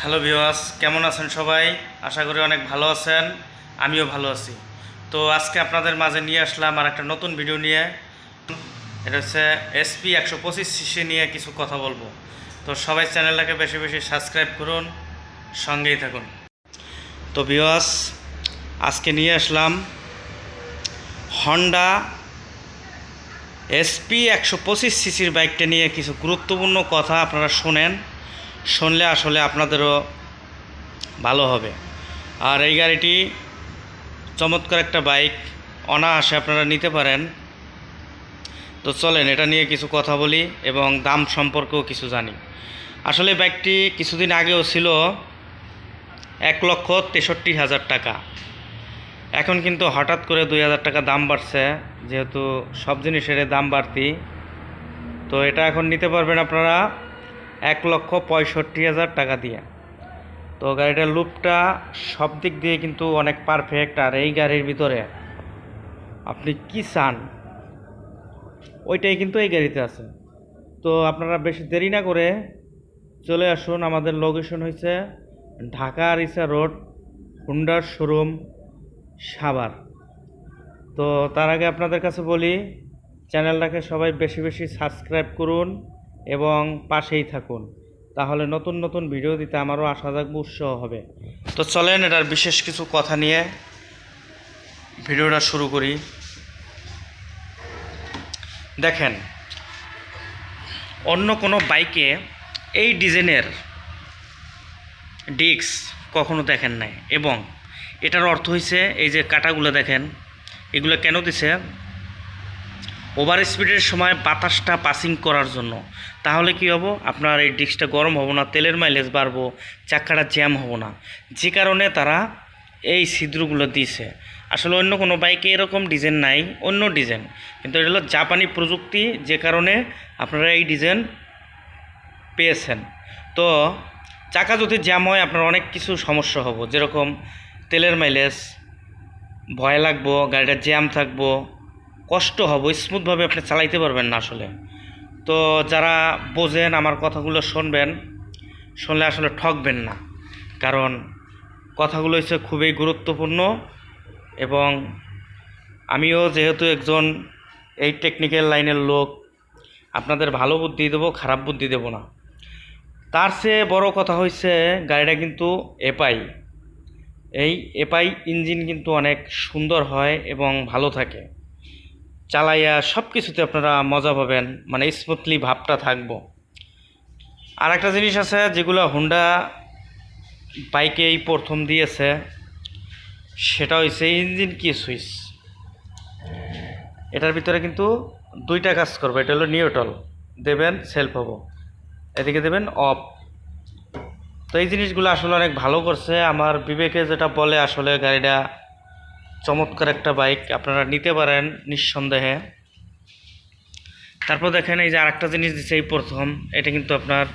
Hello ভিওয়াস কেমন আছেন সবাই? আশা করি অনেক ভালো আছেন, আমিও ভালো আছি। তো আজকে আপনাদের মাঝে নিয়ে আসলাম আর একটা নতুন ভিডিও নিয়ে। এটা হচ্ছে এসপি একশো পঁচিশ সিসি নিয়ে কিছু কথা বলব। তো সবাই চ্যানেলটাকে বেশি বেশি সাবস্ক্রাইব করুন, সঙ্গেই থাকুন। তো ভিওয়াস আজকে নিয়ে আসলাম হন্ডা এসপি একশো পঁচিশ সিসির বাইকটা নিয়ে কিছু গুরুত্বপূর্ণ কথা আপনারা শোনেন। শুনলে আসলে আপনাদেরও ভালো হবে। আর এই গাড়িটি চমৎকার একটা বাইক, অনায়াসে আপনারা নিতে পারেন। তো চলেন, এটা নিয়ে কিছু কথা বলি এবং দাম সম্পর্কেও কিছু জানি। আসলে বাইকটি কিছুদিন আগেও ছিল এক লক্ষ তেষট্টি হাজার টাকা। এখন কিন্তু হঠাৎ করে দুই হাজার টাকা দাম বাড়ছে, যেহেতু সব জিনিসের দাম বাড়তি। তো এটা এখন নিতে পারবেন আপনারা এক লক্ষ পঁয়ষট্টি হাজার টাকা দিয়ে। তো গাড়িটার লুপটা সব দিক দিয়ে কিন্তু অনেক পারফেক্ট আর এই গাড়ির ভিতরে আপনি কি চান? ওইটাই কিন্তু এই গাড়িতে আছে। তো আপনারা বেশি দেরি না করে চলে আসুন। আমাদের লোকেশন হয়েছে ঢাকা আরিসা রোড, হুন্ডার শোরুম, সাভার। তো তার আগে আপনাদের কাছে বলি, চ্যানেলটাকে সবাই বেশি বেশি সাবস্ক্রাইব করুন। এবং পাশেই থাকুন। তাহলে নতুন নতুন ভিডিও দিতে আমারও আশা থাকবে উৎসাহ হবে। তো চলেন এটার বিশেষ কিছু কথা নিয়ে ভিডিওটা শুরু করি। দেখেন, অন্য কোনো বাইকে এই ডিজাইনের ডিস্ক কখনো দেখেন নাই। এবং এটার অর্থ হয়েছে এই যে কাটাগুলো দেখেন, এগুলো কেন দিছে? ওভার স্পিডের সময় বাতাসটা পাসিং করার জন্য। তাহলে কি হব? আপনার এই ডিস্কটা গরম হব না, তেলের মাইলেজ বাড়বো চাকাটা জ্যাম হব না। যে কারণে তারা এই ছিদ্রগুলো দিয়েছে। আসলে অন্য কোনো বাইকে এরকম ডিজাইন নাই, অন্য ডিজাইন কিন্তু এটা হলো জাপানি প্রযুক্তি, যে কারণে আপনারা এই ডিজাইন পেয়েছেন। তো চাকা যদি জ্যাম হয়, আপনার অনেক কিছু সমস্যা হব। যেরকম তেলের মাইলেজ ভয় লাগবো, গাড়িটা জ্যাম থাকব। কষ্ট হবে, স্মুথভাবে আপনি চালাইতে পারবেন না আসলে। তো যারা বোঝেন, আমার কথাগুলো শুনবেন, শুনলে আসলে ঠকবেন না। কারণ কথাগুলো হচ্ছে খুবই গুরুত্বপূর্ণ এবং আমিও যেহেতু একজন এই টেকনিক্যাল লাইনের লোক, আপনাদের ভালো বুদ্ধি দেবো, খারাপ বুদ্ধি দেবো না। তার চেয়ে বড় কথা হয়েছে গাড়িটা কিন্তু এপাই এই এপাই ইঞ্জিন কিন্তু অনেক সুন্দর হয় এবং ভালো থাকে। চালাইয়া সব কিছুতে আপনারা মজা পাবেন মানে স্মুথলি ভাবটা থাকব। আর একটা জিনিস আছে, যেগুলো হুন্ডা বাইকে এই প্রথম দিয়েছে, সেটা হয়েছে ইঞ্জিন কি সুইচ। এটার ভিতরে কিন্তু দুইটা কাজ করবে, এটা হলো নিউটল দেবেন সেলফ হব। এদিকে দেবেন অফ তো এই জিনিসগুলো আসলে অনেক ভালো করছে, আমার বিবেকে যেটা বলে আসলে গাড়িটা চমৎকার একটা বাইক আপনারা নিতে পারেন নিঃসন্দেহে। তারপর দেখেন এই যে আরেকটা জিনিস দিচ্ছে এই প্রথম, এটা কিন্তু আপনার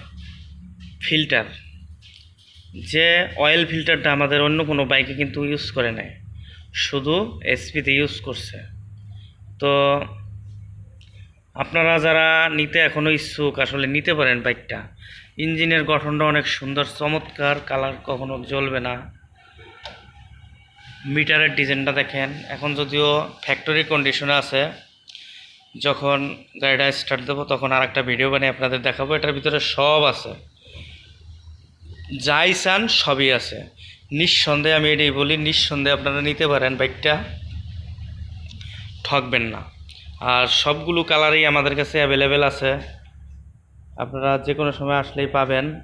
ফিল্টার। যে অয়েল ফিল্টারটা আমাদের অন্য কোনো বাইকে কিন্তু ইউজ করে নেয় শুধু এসপিতে ইউজ করছে। তো আপনারা যারা নিতে এখনও ইচ্ছুক আসলে নিতে পারেন বাইকটা ইঞ্জিনের গঠনটা অনেক সুন্দর, চমৎকার কালার কখনো জ্বলবে না। মিটারের ডিজাইনটা দেখেন। এখন যদিও ফ্যাক্টরি কন্ডিশনে আছে, যখন গাড়িটা স্টার্ট দেবো তখন আর একটা ভিডিও বানিয়ে আপনাদের দেখাবো। এটার ভিতরে সব আছে। যাই চান সবই আছে। নিঃসন্দেহে আমি এটাই বলি, নিঃসন্দেহে আপনারা নিতে পারেন বাইকটা ঠকবেন না। আর সবগুলো কালারই আমাদের কাছে অ্যাভেলেবেল আছে। আপনারা যে কোনো সময় আসলেই পাবেন।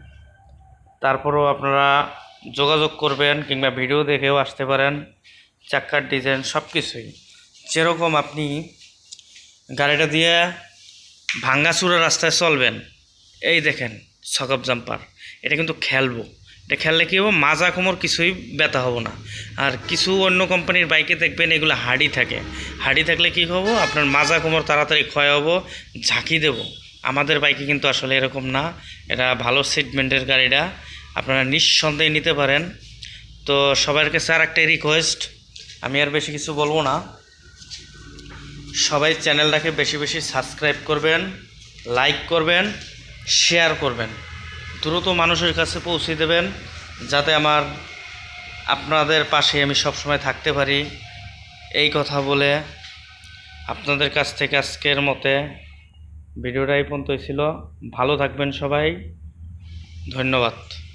তারপরও আপনারা যোগাযোগ করবেন কিংবা ভিডিও দেখেও আসতে পারেন। চাক্কার ডিজাইন সব কিছুই যেরকম আপনি গাড়িটা দিয়ে ভাঙ্গাচুরা রাস্তায় চলবেন, এই দেখেন সকপ জাম্পার, এটা কিন্তু খেলব। এটা খেললে কী হব? মাজা কোমর কিছুই ব্যথা হব না। আর কিছু অন্য কোম্পানির বাইকে দেখবেন এগুলো হাডি থাকে। হাডি থাকলে কী হব? আপনার মাজা কোমর তাড়াতাড়ি ক্ষয় হব, ঝাঁকি দেবো। আমাদের বাইকে কিন্তু আসলে এরকম না। এটা ভালো সিটমেন্টের গাড়িটা। আপনারা নিঃসন্দেহে নিতে পারেন। তো সবার কাছে আর একটাই রিকোয়েস্ট আমি আর বেশি কিছু বলব না। সবাই চ্যানেলটাকে বেশি বেশি সাবস্ক্রাইব করবেন, লাইক করবেন, শেয়ার করবেন। দ্রুত মানুষের কাছে পৌঁছে দেবেন, যাতে আমার আপনাদের পাশে আমি সবসময় থাকতে পারি। এই কথা বলে আপনাদের কাছ থেকে আজকের মতে ভিডিওটাই এই পর্যন্তই ছিল। ভালো থাকবেন সবাই। ধন্যবাদ।